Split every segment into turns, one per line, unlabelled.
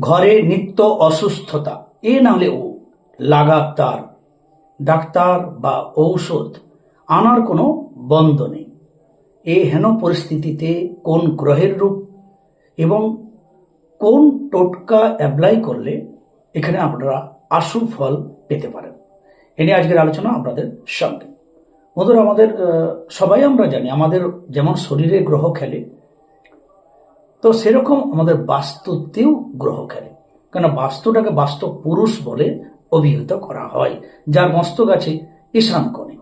ঘরে নিত্য অসুস্থতা। এ নাহলেও লাগাতার ডাক্তার বা ঔষধ আনার কোনো বন্ধ নেই। এ হেন পরিস্থিতিতে কোন গ্রহের রূপ এবং কোন টোটকা অ্যাপ্লাই করলে এখানে আপনারা আশু ফল পেতে পারেন। এ নিয়ে আজকের আলোচনা আপনাদের সঙ্গে। বন্ধুরা, আমাদের সবাই আমরা জানি, আমাদের যেমন শরীরে গ্রহ খেলে তো সেরকম আমাদের বাস্তুতেও গ্রহ খেলে কেন বাস্তুটাকে বাস্তব পুরুষ বলে অভিহিত করা হয়। যার মস্তক আছে ঈশান কোণে।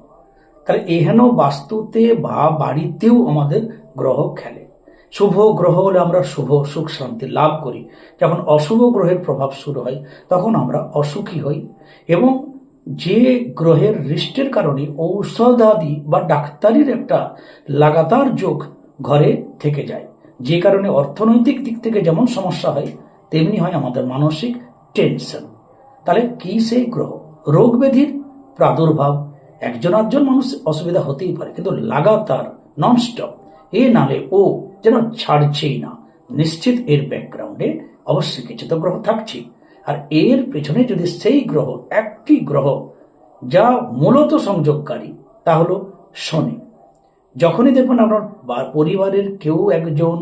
তাহলে এহেন বাস্তুতে বা বাড়িতেও আমাদের গ্রহ খেলে। শুভ গ্রহ হলে আমরা শুভ, সুখ, শান্তি লাভ করি। যখন অশুভ গ্রহের প্রভাব শুরু হয়, তখন আমরা অসুখী হই। এবং যে গ্রহের রিষ্টের কারণে ঔষধাদি বা ডাক্তারির একটা লাগাতার যোগ ঘরে থেকে যায়। যে কারণে অর্থনৈতিক দিক থেকে যেমন সমস্যা হয়, তেমনি হয় আমাদের মানসিক টেনশন তাহলে কি সেই গ্রহ? রোগ ব্যাধির প্রাদুর্ভাব, একজন আধজন মানুষ অসুবিধা হতেই পারে, কিন্তু লাগাতার ননস্টপ এ নালে ও যেন ছাড়ছেই না। নিশ্চিত এর ব্যাকগ্রাউন্ডে অবশ্যই কিছু তো গ্রহ থাকছে। আর এর পেছনে যদি সেই গ্রহ, একটি গ্রহ, যা মূলত সংযোগকারী, তা হলো শনি। যখনই দেখবেন আপনার পরিবারের কেউ একজন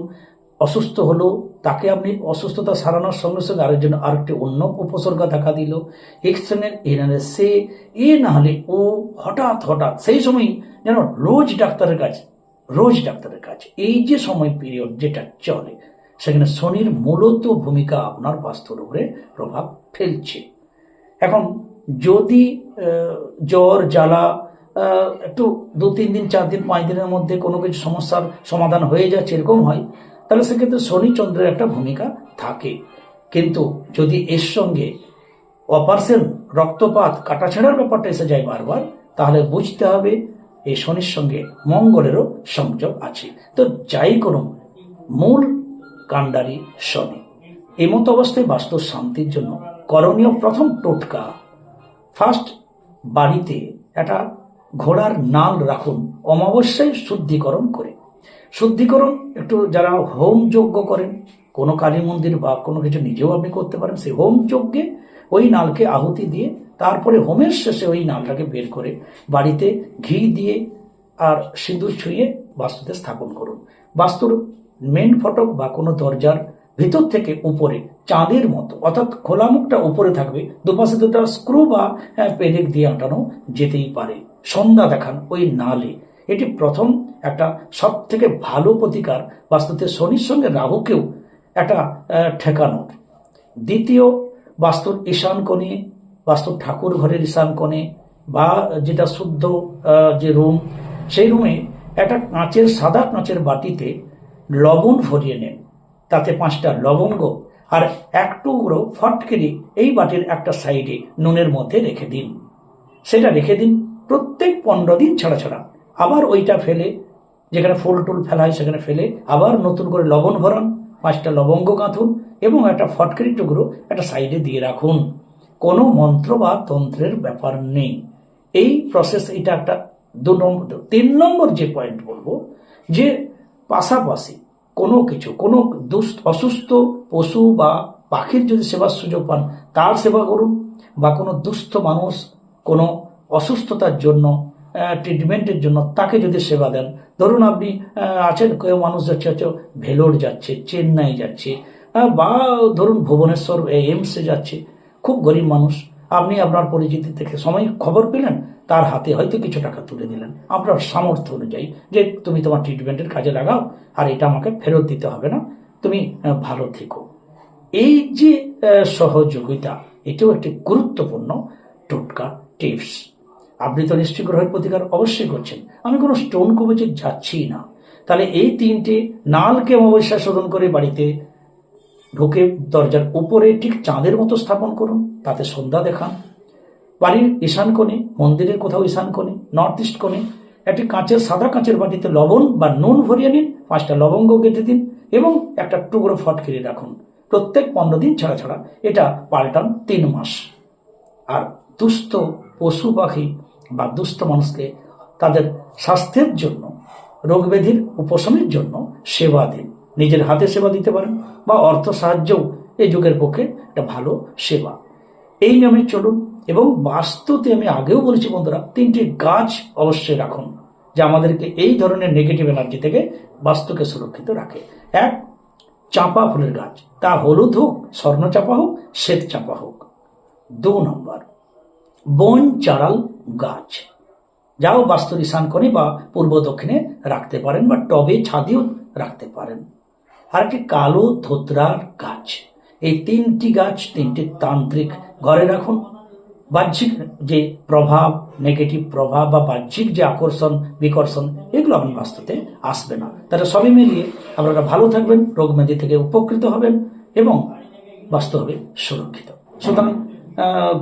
অসুস্থ হলো, তাকে আপনি অসুস্থতা সারানোর সঙ্গে সঙ্গে আরেকজন, আরেকটি অন্য উপসর্গ দেখা দিল। এক্সট্রেনের এ নাহলে সে, এ না হলে ও হঠাৎ হঠাৎ, সেই সময় যেন রোজ ডাক্তারের কাছে, রোজ ডাক্তারের কাছে, এই যে সময় পিরিয়ড যেটা চলে, সেখানে শনির মূলত ভূমিকা আপনার বাস্তুর উপরে প্রভাব ফেলছে। এখন যদি জ্বর, জ্বালা একটু দু, তিন দিন, চার দিন, পাঁচ দিনের মধ্যে কোনো কিছু সমস্যার সমাধান হয়ে যাচ্ছে এরকম হয়, তাহলে সেক্ষেত্রে শনি চন্দ্রের একটা ভূমিকা থাকে। কিন্তু যদি এর সঙ্গে অপারেশন রক্তপাত, কাটাছেড়ার ব্যাপারটা এসে যায় বারবার, তাহলে বুঝতে হবে এই শনির সঙ্গে মঙ্গলেরও সংযোগ আছে। তো যাই করুন, মূল কাণ্ডারি শনি। এই মতো অবস্থায় বাস্তু শান্তির জন্য করণীয় প্রথম টোটকা ফার্স্ট বাড়িতে একটা ঘোড়ার নাল রাখুন, অমাবস্যায় শুদ্ধিকরণ করে। শুদ্ধিকরণ একটু যারা হোম যজ্ঞ করেন, কোনো কালী মন্দির বা কোনো কিছু নিজেও আপনি করতে পারেন, সেই হোম যজ্ঞে ওই নালকে আহুতি দিয়ে তারপরে হোমের শেষে ওই নালটাকে বের করে বাড়িতে ঘি দিয়ে আর সিঁদুর ছুঁয়ে বাস্তুতে স্থাপন করুন। বাস্তুর মেন ফটক বা কোনো দরজার ভিতর থেকে উপরে চাঁদের মতো। অর্থাৎ খোলা মুখটা উপরে থাকবে, দুপাশে দুটো স্ক্রু বা পেরেক দিয়ে আটানো যেতেই পারে। সন্ধ্যা দেখান ওই নালে। এটি প্রথম একটা সব থেকে ভালো প্রতিকার, বাস্তুতে শনির সঙ্গে রাহুকেও একটা ঠেকানোর। দ্বিতীয়, বাস্তুর ঈশান কোণে, বাস্তুর ঠাকুর ঘরের ঈশান কোণে বা যেটা শুদ্ধ যে রুম, সেই রুমে একটা কাঁচের, সাদা কাঁচের বাটিতে লবণ ভরিয়ে নেন। তাতে পাঁচটা লবঙ্গ আর এক টুকরো ফটকিরি এই বাটির একটা সাইডে নুনের মধ্যে রেখে দিন। সেটা রেখে দিন প্রত্যেক পনেরো দিন ছাড়া ছাড়া। আবার ওইটা ফেলে, যেখানে ফুল টুল ফেলা হয় সেখানে ফেলে আবার নতুন করে লবণ ভরান, পাঁচটা লবঙ্গ গাঁথুন এবং একটা ফটকিরি টুকরো একটা সাইডে দিয়ে রাখুন। কোনো মন্ত্র বা তন্ত্রের ব্যাপার নেই। এই প্রসেস এটা একটা দু নম্বর তিন নম্বর যে পয়েন্ট বলব, যে পাশাপাশি কোনো কিছু, কোনো দুস্থ, অসুস্থ পশু বা পাখির যদি সেবার সুযোগ পান, তার সেবা করুন বা কোনো দুস্থ মানুষ, কোনো অসুস্থতার জন্য ট্রিটমেন্টের জন্য তাকে যদি সেবা দেন। ধরুন আপনি আছেন, কেউ মানুষ যাচ্ছে, হচ্ছে ভেলোর যাচ্ছে, চেন্নাই যাচ্ছে বা ধরুন ভুবনেশ্বর এইমসে যাচ্ছে, খুব গরিব মানুষ আপনার পরিচিতি থেকে সময় খবর পেলেন, তার হাতে হয়তো কিছু টাকা তুলে দিলেন আপনার সামর্থ্য অনুযায়ী যে তুমি তোমার ট্রিটমেন্টের কাজে লাগাও, আর এটা আমাকে ফেরত দিতে হবে না, তুমি ভালো থেকো। এই যে সহযোগিতা, এটাও একটি গুরুত্বপূর্ণ টোটকা টিপস। আপনি তো নিশ্চয় গ্রহের প্রতিকার অবশ্যই করছেন। আমি কোনো স্টোন কবচে যাচ্ছি না। তাহলে এই তিনটে নালকে অমাবস্যা শোধন করে বাড়িতে ঢুকে দরজার উপরে ঠিক চাঁদের মতো স্থাপন করুন, তাতে সন্ধ্যা দেখান। বাড়ির ঈশান কোণে, মন্দিরের কোথাও ঈশান কোণে নর্থ ইস্ট কোণে একটি কাঁচের, সাদা কাঁচের বাটিতে লবণ বা নুন ভরিয়ে নিন, পাঁচটা লবঙ্গ গেঁথে দিন এবং একটা টুকরো ফট ফটকিরি রাখুন। প্রত্যেক পনেরো দিন ছাড়া ছাড়া এটা পাল্টান তিন মাস। আর দুস্থ পশু পাখি বা দুস্থ মানুষকে তাদের স্বাস্থ্যের জন্য রোগ ব্যাধির উপশমের জন্য সেবা দিন। নিজের হাতে সেবা দিতে পারেন বা অর্থ সাহায্যও এই যুগের পক্ষে একটা ভালো সেবা। এই নিয়মে চলুন এবং বাস্তুতে আমি আগেও বলেছি বন্ধুরা, তিনটি গাছ অবশ্যই রাখুন যা আমাদেরকে এই ধরনের নেগেটিভ এনার্জি থেকে বাস্তুকে সুরক্ষিত রাখে। এক, চাঁপা ফুলের গাছ। তা হলুদ হোক, স্বর্ণ চাপা হোক, শ্বেত চাপা হোক। দু নম্বর, বন চারাল গাছ। যাও বাস্তুর ঈশান কোণে বা পূর্ব দক্ষিণে রাখতে পারেন বা টবে, ছাদেও রাখতে পারেন। আর একটি কালো ধোতরার গাছ। এই তিনটি গাছ, তিনটি তান্ত্রিক ঘরে রাখুন। বাহ্যিক যে প্রভাব নেগেটিভ প্রভাব বা বাহ্যিক যে আকর্ষণ, বিকর্ষণ, এগুলো আপনি বাস্তুতে আসবে না। তাহলে সবই মিলিয়ে আপনারা ভালো থাকবেন, রোগ ব্যাধি থেকে উপকৃত হবেন এবং বাস্তু হবে সুরক্ষিত। সুতরাং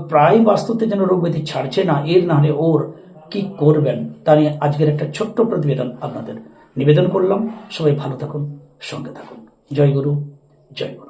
প্রায় বাস্তুতে যেন রোগ ব্যাধি ছাড়ছে না, এর না হলে ওর কি করবেন, তা নিয়ে আজকের একটা ছোট্ট প্রতিবেদন আপনাদের নিবেদন করলাম। সবাই ভালো থাকুন। সঙ্গে থাকুন। জয় গুরু জয় গুরু।